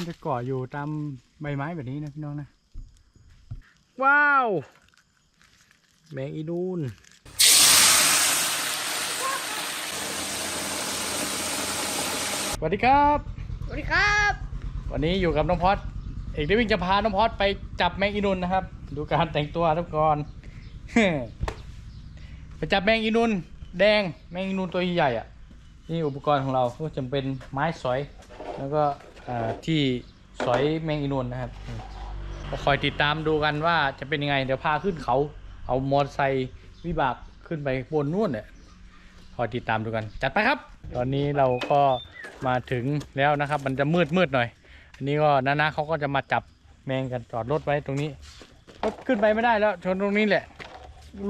มันจะเกาะอยู่ตามใบไม้แบบนี้นะพี่น้องนะ ว้าว แมงอีนูนสวัสดีครับ สวัสดีครับ วันนี้อยู่กับน้องพอดเอกได้วิ่งจะพาน้องพอดไปจับแมงอีนูนนะครับ ดูการแต่งตัวทุกคนไปจับแมงอีนูนแดงแมงอีนูนตัวใหญ่ๆอะ นี่อุปกรณ์ของเราก็จะเป็นไม้สอย แล้วก็อ่า ที่สอยแมงอีนูนนะครับอืมก็คอยติดตามดูกันว่าจะเป็นยังไง เดี๋ยวพาขึ้นเขาเอามอเตอร์ไซค์วิบากขึ้นไปบนนู่นเนี่ยคอยติดตามดูกัน จัดไปครับ ตอนนี้เราก็มาถึงแล้วนะครับ มันจะมืดมืดๆหน่อย อันนี้ก็นานาเขาก็จะมาจับแมงกันจอดรถไว้ตรงนี้รถขึ้นไปไม่ได้แล้วชนตรงนี้แหละ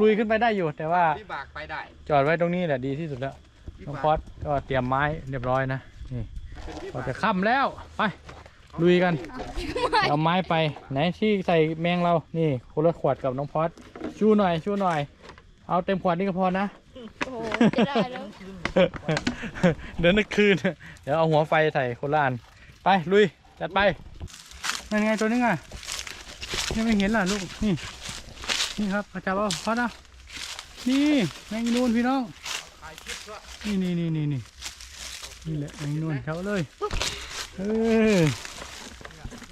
ลุยขึ้นไปได้อยู่ แต่ว่าวิบากไปได้ จอดไว้ตรงนี้แหละดีที่สุดแล้วน้องพอดก็เตรียมไม้เรียบร้อยนะนี่ เป็นวิก็บากจะค่ำแล้ว ไปลุยกันเอาไม้ไป ไหนที่ใส่แมงเรานี่คนละขวดกับน้องพอดชูหน่อยชูหน่อย เอาเต็มขวดนี่ก็พอนะโอ้โหจะได้แล้วเดินนึกคืน เดี๋ยวเอาหัวไฟใส่คนละอันไปลุยจัดไปนั่นไงตัวนึงอะยังไม่เห็นล่ะลูกนี่ นี่ครับกระจับเอาพอดเอานี่แมงนูนพี่น้องถ่ายคลิปก็นี่นี่นี่นี่นี่ นี่แหละแมงนวลเขาเลยเออ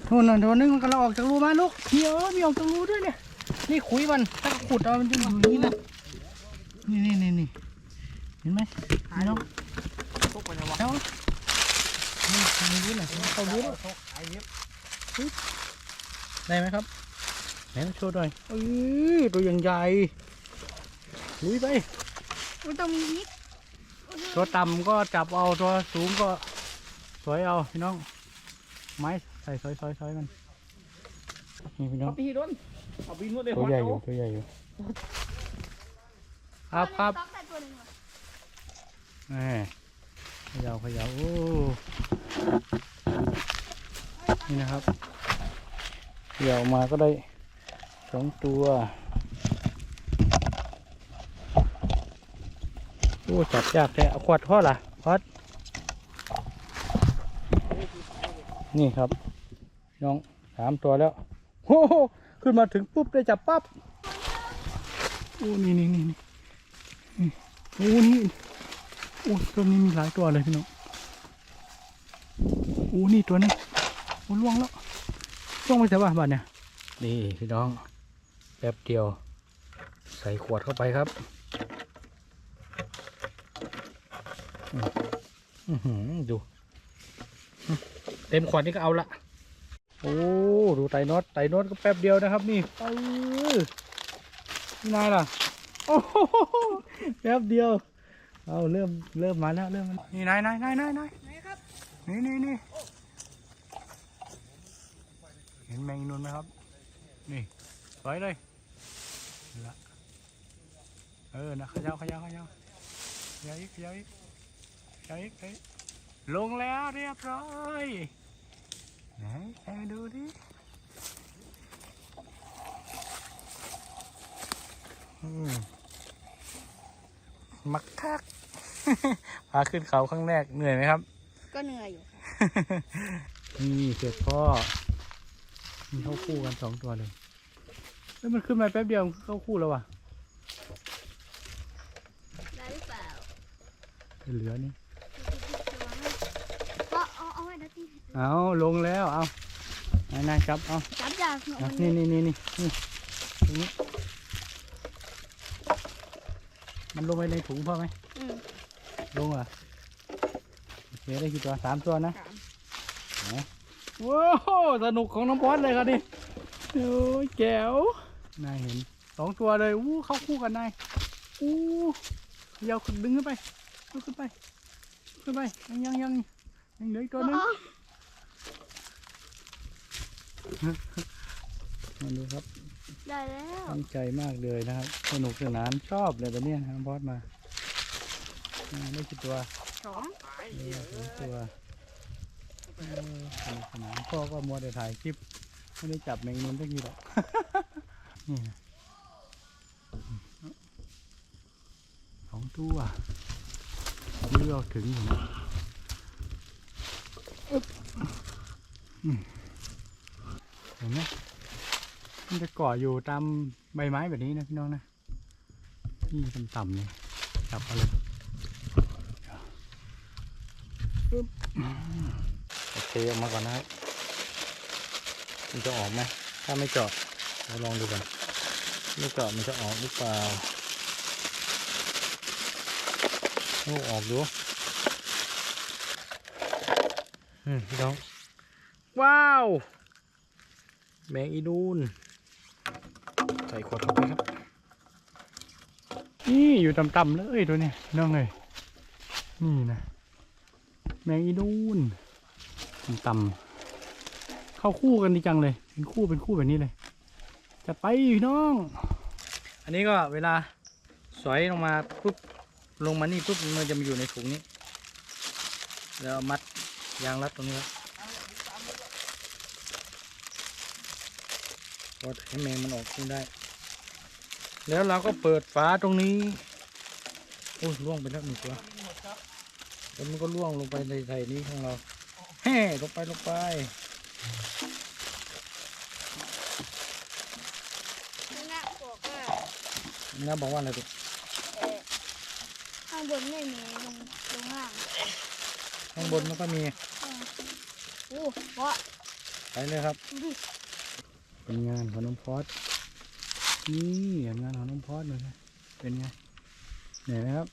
นู่นน่ะตัวนึงมันกำลังออกจากรูมาลูกเดี๋ยวมีออกจากรูด้วยเนี่ยนี่ขุยมันถ้าขุดเอามันจะอยู่อย่างนี่นะนี่นี่นี่นี่เห็นไหมพี่น้องพวกมันจะวะเอ้านี่มีรูหน่อยเข้ารูด้วยไอ้เนี้ยได้ไหมครับไหนมาโชว์หน่อยเอ้ยตัวอย่างใหญ่ลุยไปมันต้องมีนิด ตัวต่ำก็จับเอาตัวสูงก็สวยเอาพี่น้อง ไม้ใส่ซอยซอยซอยมันนี่พี่น้องปีโดนเอาปีนวดเลยตัวใหญ่อยู่ตัวใหญ่อยู่ครับครับต้องแต่ตัวหนึ่งเหรอแหมเขยาวขยาวโอ้นี่นะครับเขยาวมาก็ได้สองตัว โอ้จับยากแท้ขวดพ่อล่ะพอดนี่ครับ น้องสามตัวแล้วโอ้โหขึ้นมาถึงปุ๊บได้จับปั๊บโอ้นี่นี่นี่นี่นี่โอ้นี่โอ้ตัวนี้มีหลายตัวเลยพี่น้องโอ้นี่ตัวนึงโอ้ล่วงแล้วล่วงไปแต่ว่าบ้านเนี่ยนี่พี่น้องแป๊บเดียว ใส่ขวดเข้าไปครับ อื้อหือ ดู เต็มขวดนี่ก็เอาละโอ้ดูไตรโนตไตรโนตก็แป๊บเดียวนะครับ นี่เออนี่นายล่ะโอ้โหแป๊บเดียว เอาเริ่มเริ่มมาแล้วเริ่มมานี่นายนายนายนายนายไหนครับนี่นี่นี่เห็นแมงอีนูนไหมครับ นี่สวยเลยนี่ละเออนะเขยาเขยาเขยาเขยาอีกเขยาอีกเขยาอีก เขยาอีกลงแล้วเรียบร้อยไหนใครมาดูดิอืมมักคักพาขึ้นเขาครั้งแรกเหนื่อยไหมครับ ก็เหนื่อยอยู่ค่ะ นี่เสร็จพ่อ มีเข้าคู่กันสองตัวเลยแล้วมันขึ้นมาแป๊บเดียวมันเข้าคู่แล้วว่ะได้หรือเปล่าเหลือนี่ นะพี่เอาลงแล้วเอานายนายครับเอาจับจากหัวเอามันนี่นี่นี่นี่นี่ตรงนี้มันลงไปในถุงพ่อไหมอืมลงเหรอะโอเคได้กี่ตัวสามตัวนะสามว้าวสนุกของน้องบอสเลยครับนี่โอ้ยแก้วนายเห็นสองตัวเลยอู้เข้าคู่กันนายอู้เยาวดึงขึ้นไปดึงขึ้นไป ขึ้นไปยังยังยัง ยังเหลืออีกตัวหนึงอ๋อมาดูครับได้แล้วตั้งใจมากเลยนะครับ สนุกสนานชอบเลยแบบเนี้ยน้องบอสมาอ่าได้กี่ตัวสองเออสองตัวเออสนุกสนานพ่อก็มัวแต่ถ่ายคลิปไม่ได้จับแมงมุมสักทีหรอกนี่นะสองตัวนี่เราถึงอยู่นะอึ๊บอืม เห็นไหมมันจะเก่ออยู่ตามใบไม้แบบนี้นะพี่น้องนะนี่ต่ำๆเลยจับเอาเลยโอเคออกมาก่อนนะครับมันจะออกไหมถ้าไม่เจาะเราลองดูกันไม่เจาะมันจะออกหรือเปล่าโอ้ออกดูอืม พี่น้อง ว้าว แมงอีนูน ใส่ขวดเข้าไปครับ นี่อยู่ต่ำๆเลยตัวนี้น้องเลยนี่นะ แมงอีนูนต่ำๆเข้าคู่กันดีจังเลย เป็นคู่เป็นคู่แบบนี้เลยจัดไปพี่น้อง อันนี้ก็เวลาสอยลงมาปุ๊บลงมานี่ปุ๊บมันจะมาอยู่ในถุงนี้ แล้วมัด ยางรัดตรงนี้ครับกดให้แมงมันออกขึ้นได้ แล้วเราก็เปิดฝาตรงนี้โอ้ยล่วงไปแล้วหนึ่งตัวแล้วมันก็ล่วงลงไปในไทยนี้ของเราแฮ่ลงไปลงไปนี่นะบอกว่าน้าบอกว่าอะไรตัวเอ่อข้างบนไม่มีลงลงล่าง ข้างบนมันก็มีโอ้เพราะไปเลยครับดูดิเป็นงานของน้องพอดนี่งานของน้องพอดเลยนะเป็นไงเหนื่อยไหมครับ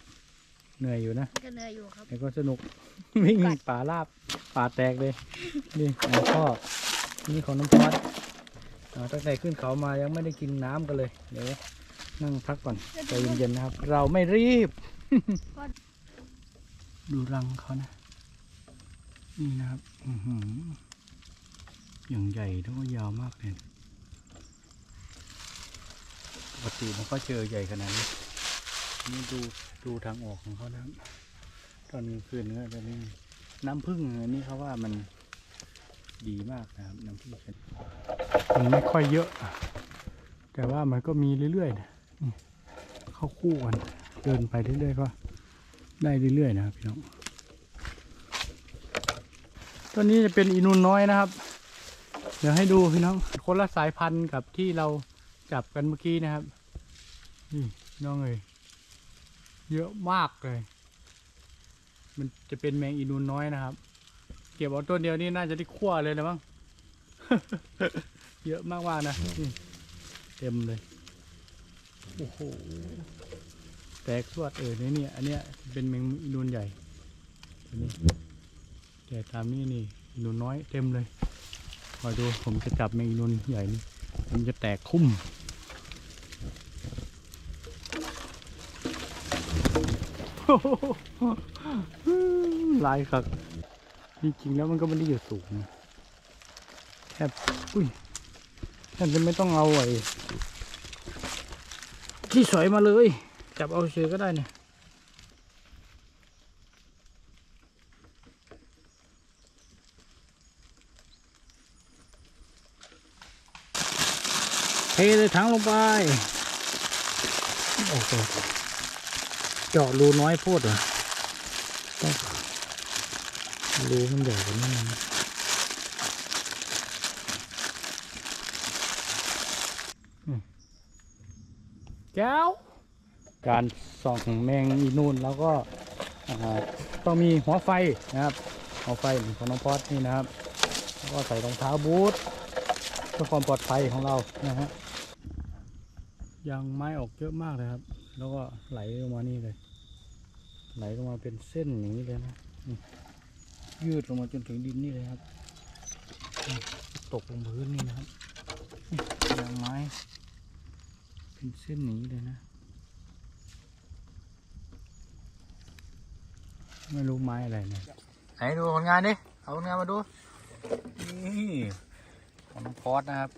เหนื่อยอยู่นะก็เหนื่อยอยู่ครับแต่ก็สนุกวิ่งป่าลาบป่าแตกเลยนี่ของพ่อนี่ของน้องพอดอ่าตั้งแต่ขึ้นเขามายังไม่ได้กินน้ำกันเลยเดี๋ยวนั่งพักก่อนใจเย็นๆนะครับ เราไม่รีบ ดูรังเขานะ นี่นะครับอือย่างใหญ่แล้วก็ยาวมากเลยปกติมันก็เจอใหญ่ขนาดนี้นี่ดูดูทางออกของเขานะครับตอนกลางคืนก็จะนี่น้ำผึ้งอันนี้เขาว่ามันดีมากนะครับน้ำผึ้งเป็นมันไม่ค่อยเยอะ แต่ว่ามันก็มีเรื่อยๆนะเข้าคู่กันเดินไปเรื่อยๆก็ได้เรื่อยๆนะครับพี่น้อง ตัวนี้จะเป็นอินูนน้อยนะครับ เดี๋ยวให้ดูพี่น้องคนละสายพันธุ์กับที่เราจับกันเมื่อกี้นะครับ นี่น้องเลยเยอะมากเลย มันจะเป็นแมงอีนูนน้อยนะครับ เก็บเอาต้นเดียวนี่น่าจะได้คั่วเลยนะมั้ง เยอะมากว่านะนี่เต็มเลย โอ้โห แตกสวดเออเนี่ยนี่อันเนี้ยเป็นแมงอีนูนใหญ่อันนี้ ใหญ่ตามนี้นี่นูนน้อยเต็มเลยคอยดูผมจะจับแมงนูนใหญ่นี่มันจะแตกคุ้มลายครับจริงๆแล้วมันก็ไม่ได้อยู่สูงแทบอุ้ยแทบจะไม่ต้องเอาไอ้ที่สอยมาเลย จับเอาเฉยก็ได้เนี่ย เทเลยถังลงไป โอเคเจาะรูน้อยโพูดเหรอต้องรูมันใหญ่กว่านี้นะแก้ว การส่องแมงอีนูนแล้วก็ต้องมีหัวไฟนะครับ หัวไฟของน้องพอดนี่นะครับ แล้วก็ใส่รองเท้าบูทเพื่อความปลอดภัยของเรานะฮะ ยางไม้ออกเยอะมากเลยครับ แล้วก็ไหลลงมานี่เลย ไหลลงมาเป็นเส้นอย่างนี้เลยนะยืดลงมาจนถึงดินนี่เลยครับ ตกลงพื้นนี่นะครับยางไม้ เป็นเส้นอย่างนี้เลยนะ ไม่รู้ไม้อะไรเนี่ยไหนดูผลงานดิ เอาผลงานมาดู นี่ขอน้องพอดนะครับ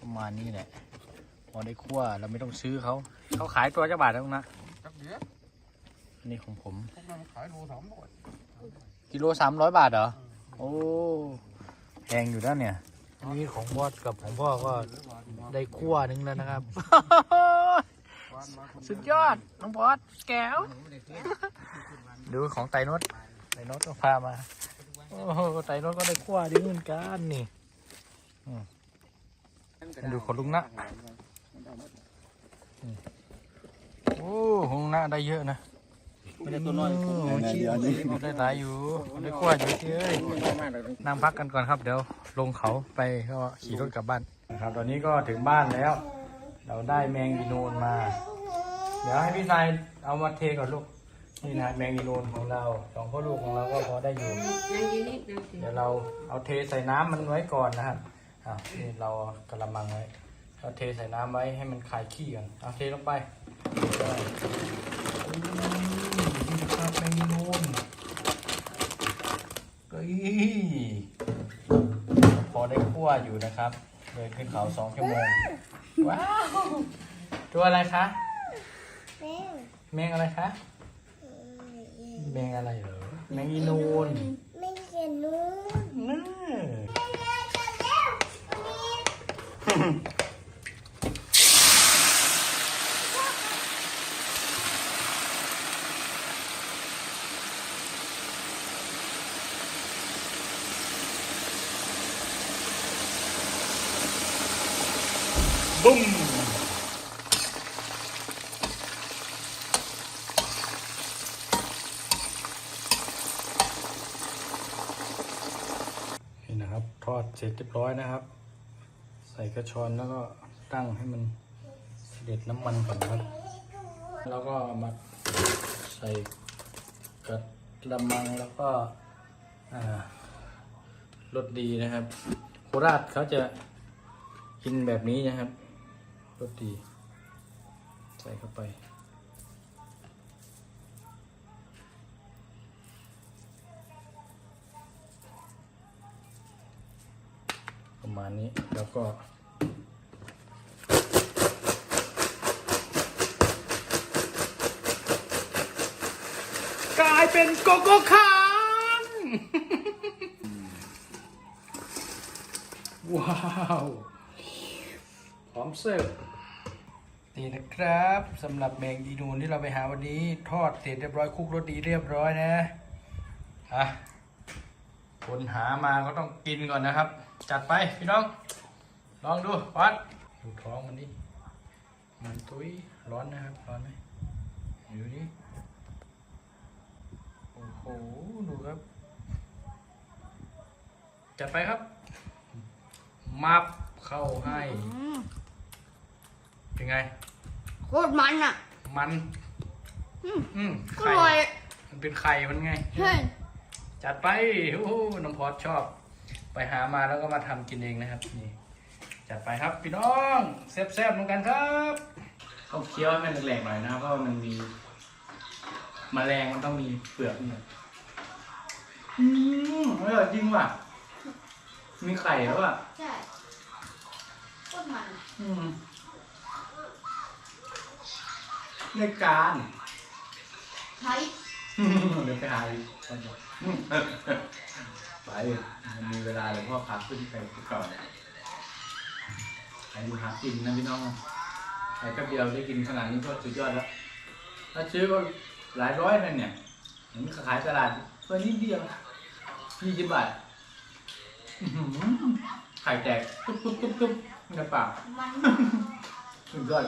ประมาณนี้แหละ พอได้คั่วเราไม่ต้องซื้อเขาเขาขายตัวเจ้าบาทแล้วนะจับเดียวอันนี้ของผมพวกนั้นขายโลสามร้อยกิโลสามร้อยบาทเหรอโอ้แพงอยู่นะเนี่ย อันนี้ของบอสกับของพ่อก็ได้คั่วหนึงแล้วนะครับ สุดยอดน้องบอสแก้ว ดูของไตรนุชไตรนุชก็พามา โอ้โอ้โหไต่รถก็ได้ขั้วดีเหมือนกันนี่ ดูขนลุงนะ โอ้ขนลุงนะได้เยอะนะไม่ได้ตัวน้อยโอ้ชี้ได้หลายอยู่ได้ขั้วอยู่ที่เอ้ยนั่งพักกันก่อนครับ เดี๋ยวลงเขาไปก็ขี่รถกลับบ้านนะครับ ตอนนี้ก็ถึงบ้านแล้ว เราได้แมงอีนูนมา เดี๋ยวให้พี่ชายเอามาเทก่อนลูกนี่นะแมงอีนูนของเราสองพ่อลูกของเราก็พอได้อยู่เดี๋ยวเราเอาเทใส่น้ำมันไว้ก่อนนะครับอะนี่เรากระมังไว้ เราเทใส่น้ำไว้ให้มันคลายขี้ก่อนเอาเทลงไปได้อืมนี่นะครับแมงอีนูนเฮ้ยพอได้คั่วอยู่นะครับเดินขึ้นเขาสองชั่วโมง ว้าวตัวอะไรคะแม่แมงอะไรคะแมงอะไรเหรอแมงอีนูนไม่เขียนนู้นน่า บุ้มนี่นะครับ ทอดเสร็จเรียบร้อยนะครับ ใส่กระชอนแล้วก็ตั้งให้มันเด็จน้ำมันก่อนครับ แล้วก็มาใส่กระมังแล้วก็รสดีนะครับ โคราชเขาจะกินแบบนี้นะครับ รสดี ใส่เข้าไป ประมาณนี้แล้วก็กลายเป็นโกโก้คานว้าว พร้อมเสิร์ฟนี่นะครับสำหรับแมงดีนูนที่เราไปหาวันนี้ ทอดเสร็จเรียบร้อยคุกรสดีเรียบร้อยนะอะคนหามาก็ต้องกินก่อนนะครับ จัดไปพี่น้อง ลองดูวัดดูท้องมันดิมันตุ้ยร้อนนะครับร้อนไหมดูดิโอ้โหดูครับ จัดไปครับ มับเข้าให้ เป็นไง โคตรมันอะ มัน อืมอืมก็ไข่อร่อยมันเป็นไข่มันไง ใช่จัดไปโอ้โหน้องพอดชอบ ไปหามาแล้วก็มาทำกินเองนะครับ นี่ จัดไปครับพี่น้องแซ่บๆเหมือนกันครับต้องเคี้ยวให้มันแหลกๆหน่อยนะครับเพราะว่ามันมีมแมลงมันต้องมีเปลือกเนี่ยอืมอร่อยจริงว่ะ มีไข่แล้วอะ ใช่โคตรมัน อืม ในการใช้เดี๋ยวไปหาอีกอืมไปมันมีเวลาเลยพ่อพักขึ้นไปก่อนไปดูหากินนะพี่น้องใช้แป๊บเดียวได้กินขนาดนี้ก็สุดยอดแล้ว ถ้าซื้อก็หลายร้อยเลยเนี่ยเห็นขายตลาดเพื่อนิดเดียวยี่สิบบาทอื้อหือไข่แตกตุ๊บตุ๊บตุ๊บตุ๊บในปากมันสุดยอด